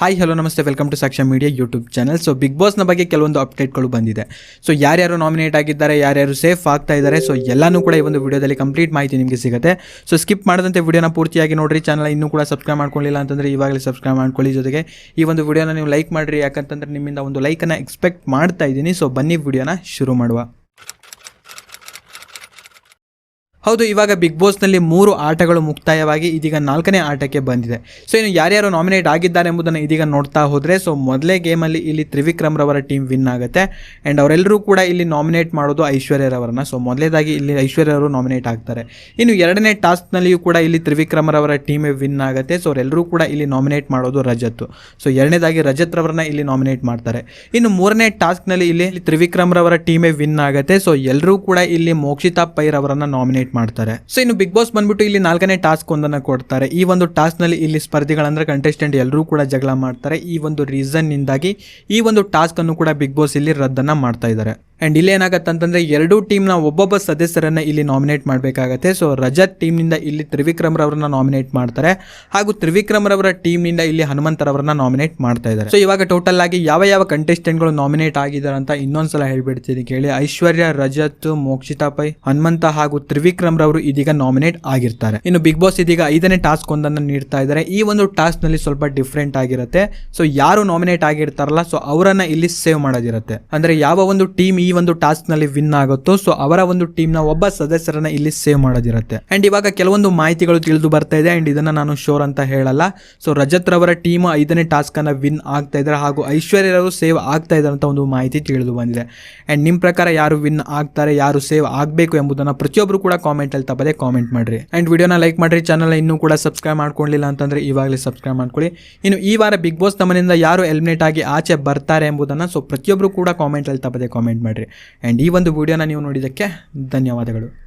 Hi hello ನಮಸ್ತೆ. Welcome to Sakshya media YouTube channel so big ಬಾಸ್ನ ಬಗ್ಗೆ ಕೆಲವೊಂದು ಅಪ್ಡೇಟ್ಗಳು ಬಂದಿದೆ. ಸೊ ಯಾರ್ಯಾರು ನಾಮಿನೇಟ್ ಆಗಿದ್ದಾರೆ, ಯಾರ್ಯಾರು ಸೇಫ್ ಆಗ್ತಾ ಇದ್ದಾರೆ ಸೊ ಎಲ್ಲನೂ ಕೂಡ ಈ ಒಂದು ವಿಡಿಯೋದಲ್ಲಿ ಕಂಪ್ಲೀಟ್ ಮಾಹಿತಿ ನಿಮಗೆ ಸಿಗುತ್ತೆ. ಸೊ ಸ್ಕಿಪ್ ಮಾಡದಂತೆ ವಿಡಿಯೋನ ಪೂರ್ತಿಯಾಗಿ ನೋಡಿರಿ. ಚಾನಲ್ ಇನ್ನೂ ಕೂಡ ಸಬ್ಸ್ಕ್ರೈಬ್ ಮಾಡ್ಕೊಳ್ಳಿಲ್ಲ ಅಂತಂದರೆ ಇವಾಗಲೇ ಸಬ್ಸ್ಕ್ರೈಬ್ ಮಾಡ್ಕೊಳ್ಳಿ. ಜೊತೆಗೆ ಈ ಒಂದು ವಿಡಿಯೋನ ನೀವು ಲೈಕ್ ಮಾಡಿರಿ. ಯಾಕಂತಂದ್ರೆ ನಿಮ್ಮಿಂದ ಒಂದು ಲೈಕನ್ನು ಎಕ್ಸ್ಪೆಕ್ಟ್ ಮಾಡ್ತಾ ಇದ್ದೀನಿ. ಸೊ ಬನ್ನಿ ವಿಡಿಯೋನ ಶುರು ಮಾಡುವ. ಹೌದು, ಇವಾಗ ಬಿಗ್ ಬಾಸ್ನಲ್ಲಿ ಮೂರು ಆಟಗಳು ಮುಕ್ತಾಯವಾಗಿ ಇದೀಗ ನಾಲ್ಕನೇ ಆಟಕ್ಕೆ ಬಂದಿದೆ. ಸೊ ಇನ್ನು ಯಾರ್ಯಾರು ನಾಮಿನೇಟ್ ಆಗಿದ್ದಾರೆ ಎಂಬುದನ್ನು ಇದೀಗ ನೋಡ್ತಾ ಹೋದರೆ ಸೊ ಮೊದಲೇ ಗೇಮಲ್ಲಿ ಇಲ್ಲಿ ತ್ರಿವಿಕ್ರಮ್ ರವರ ಟೀಮ್ ವಿನ್ ಆಗುತ್ತೆ. ಆ್ಯಂಡ್ ಅವರೆಲ್ಲರೂ ಕೂಡ ಇಲ್ಲಿ ನಾಮಿನೇಟ್ ಮಾಡೋದು ಐಶ್ವರ್ಯರವರನ್ನ ಸೊ ಮೊದಲೇದಾಗಿ ಇಲ್ಲಿ ಐಶ್ವರ್ಯರವರು ನಾಮಿನೇಟ್ ಆಗ್ತಾರೆ. ಇನ್ನು ಎರಡನೇ ಟಾಸ್ಕ್ನಲ್ಲಿಯೂ ಕೂಡ ಇಲ್ಲಿ ತ್ರಿವಿಕ್ರಮರವರ ಟೀಮೇ ವಿನ್ ಆಗುತ್ತೆ. ಸೊ ಅವರೆಲ್ಲರೂ ಕೂಡ ಇಲ್ಲಿ ನಾಮಿನೇಟ್ ಮಾಡೋದು ರಜತ್. ಸೊ ಎರಡನೇದಾಗಿ ರಜತ್ ರವರನ್ನ ಇಲ್ಲಿ ನಾಮಿನೇಟ್ ಮಾಡ್ತಾರೆ. ಇನ್ನು ಮೂರನೇ ಟಾಸ್ಕ್ನಲ್ಲಿ ಇಲ್ಲಿ ತ್ರಿವಿಕ್ರಮ್ ರವರ ಟೀಮೇ ವಿನ್ ಆಗುತ್ತೆ. ಸೊ ಎಲ್ಲರೂ ಕೂಡ ಇಲ್ಲಿ ಮೋಕ್ಷಿತಾ ಪೈ ಅವರನ್ನು ನಾಮಿನೇಟ್ ಮಾಡ್ತಾರೆ. ಸೊ ಇನ್ನು ಬಿಗ್ ಬಾಸ್ ಬಂದ್ಬಿಟ್ಟು ಇಲ್ಲಿ ನಾಲ್ಕನೇ ಟಾಸ್ಕ್ ಒಂದನ್ನ ಕೊಡ್ತಾರೆ. ಈ ಒಂದು ಟಾಸ್ಕ್ನಲ್ಲಿ ಇಲ್ಲಿ ಸ್ಪರ್ಧಿಗಳಂದ್ರೆ ಕಂಟೆಸ್ಟೆಂಟ್ ಎಲ್ಲರೂ ಕೂಡ ಜಗಳ ಮಾಡ್ತಾರೆ. ಈ ಒಂದು ರೀಸನ್ ನಿಂದಾಗಿ ಈ ಒಂದು ಟಾಸ್ಕ್ ಅನ್ನು ಕೂಡ ಬಿಗ್ ಬಾಸ್ ಇಲ್ಲಿ ರದ್ದನ್ನ ಮಾಡ್ತಾ ಇದ್ದಾರೆ. ಅಂಡ್ ಇಲ್ಲಿ ಏನಾಗತ್ತೆ ಅಂತಂದ್ರೆ ಎರಡೂ ಟೀಮ್ನ ಒಬ್ಬೊಬ್ಬ ಸದಸ್ಯರನ್ನ ಇಲ್ಲಿ ನಾಮಿನೇಟ್ ಮಾಡಬೇಕಾಗತ್ತೆ. ಸೊ ರಜತ್ ಟೀಮ್ನಿಂದ ಇಲ್ಲಿ ತ್ರಿವಿಕ್ರಮ್ ರವರನ್ನ ನಾಮಿನೇಟ್ ಮಾಡ್ತಾರೆ. ಹಾಗೂ ತ್ರಿವಿಕ್ರಮ್ ರವರ ಟೀಮ್ನಿಂದ ಇಲ್ಲಿ ಹನುಮಂತರವರನ್ನ ನಾಮಿನೇಟ್ ಮಾಡ್ತಾ ಇದ್ದಾರೆ. ಸೊ ಇವಾಗ ಟೋಟಲ್ ಆಗಿ ಯಾವ ಯಾವ ಕಂಟೆಸ್ಟೆಂಟ್ಗಳು ನಾಮಿನೇಟ್ ಆಗಿದ್ದಾರೆ ಅಂತ ಇನ್ನೊಂದ್ಸಲ ಹೇಳ್ಬಿಡ್ತೀನಿ ಕೇಳಿ. ಐಶ್ವರ್ಯ, ರಜತ್, ಮೋಕ್ಷಿತಾ ಪೈ, ಹನುಮಂತ ಹಾಗೂ ತ್ರಿವಿಕ್ರಮ್ ರವರು ಇದೀಗ ನಾಮಿನೇಟ್ ಆಗಿರ್ತಾರೆ. ಇನ್ನು ಬಿಗ್ ಬಾಸ್ ಇದೀಗ ಐದನೇ ಟಾಸ್ಕ್ ಒಂದನ್ನು ನೀಡ್ತಾ ಇದ್ದಾರೆ. ಈ ಒಂದು ಟಾಸ್ಕ್ನಲ್ಲಿ ಸ್ವಲ್ಪ ಡಿಫ್ರೆಂಟ್ ಆಗಿರುತ್ತೆ. ಸೊ ಯಾರು ನಾಮಿನೇಟ್ ಆಗಿರ್ತಾರಲ್ಲ ಸೊ ಅವರನ್ನ ಇಲ್ಲಿ ಸೇವ್ ಮಾಡೋದಿರುತ್ತೆ. ಅಂದ್ರೆ ಯಾವ ಒಂದು ಟೀಮ್ ಈ ಒಂದು ಟಾಸ್ಕ್ನಲ್ಲಿ ವಿನ್ ಆಗುತ್ತೋ, ಸೊ ಅವರ ಒಂದು ಟೀಮ್ನ ಒಬ್ಬ ಸದಸ್ಯರನ್ನ ಇಲ್ಲಿ ಸೇವ್ ಮಾಡೋದಿರುತ್ತೆ. ಅಂಡ್ ಇವಾಗ ಕೆಲವೊಂದು ಮಾಹಿತಿಗಳು ತಿಳಿದು ಬರ್ತಾ ಇದೆ ಅಂಡ್ ಇದನ್ನ ನಾನು ಶೋರ್ ಅಂತ ಹೇಳಲ್ಲ. ಸೊ ರಜತ್ ರವರ ಟೀಮ್ ಐದನೇ ಟಾಸ್ಕ್ ಅನ್ನ ವಿನ್ ಆಗ್ತಾ ಇದ್ದಾರೆ ಹಾಗೂ ಐಶ್ವರ್ಯರವರು ಸೇವ್ ಆಗ್ತಾ ಇದ್ದಾರೆ ಅಂತ ಒಂದು ಮಾಹಿತಿ ತಿಳಿದು ಬಂದಿದೆ. ಅಂಡ್ ನಿಮ್ ಪ್ರಕಾರ ಯಾರು ವಿನ್ ಆಗ್ತಾರೆ, ಯಾರು ಸೇವ್ ಆಗಬೇಕು ಎಂಬುದನ್ನ ಪ್ರತಿಯೊಬ್ಬರು ಕೂಡ ಕಾಮೆಂಟ್ ಅಲ್ಲಿ ತಪ್ಪದೆ ಕಾಮೆಂಟ್ ಮಾಡ್ರಿ. ಅಂಡ್ ವಿಡಿಯೋನ ಲೈಕ್ ಮಾಡ್ರಿ ಚಾನಲ್ ಇನ್ನೂ ಕೂಡ ಸಬ್ಸ್ಕ್ರೈಬ್ ಮಾಡ್ಕೊಳ್ಳಿಲ್ಲ ಅಂತಂದ್ರೆ ಇವಾಗಲೇ ಸಬ್ಸ್ಕ್ರೈಬ್ ಮಾಡ್ಕೊಳ್ಳಿ. ಇನ್ನು ಈ ವಾರ ಬಿಗ್ ಬಾಸ್ ತಮ್ಮನಿಂದ ಯಾರು ಎಲಿಮಿನೇಟ್ ಆಗಿ ಆಚೆ ಬರ್ತಾರೆ ಎಂಬುದನ್ನ ಸೊ ಪ್ರತಿಯೊಬ್ಬರು ಕೂಡ ಕಾಮೆಂಟ್ ಅಲ್ಲಿ ತಪ್ಪದೆ ಕಾಮೆಂಟ್ ಮಾಡ್ರಿ ಆ್ಯಂಡ್ ಈ ಒಂದು ವಿಡಿಯೋನ ನೀವು ನೋಡಿದ್ದಕ್ಕೆ ಧನ್ಯವಾದಗಳು.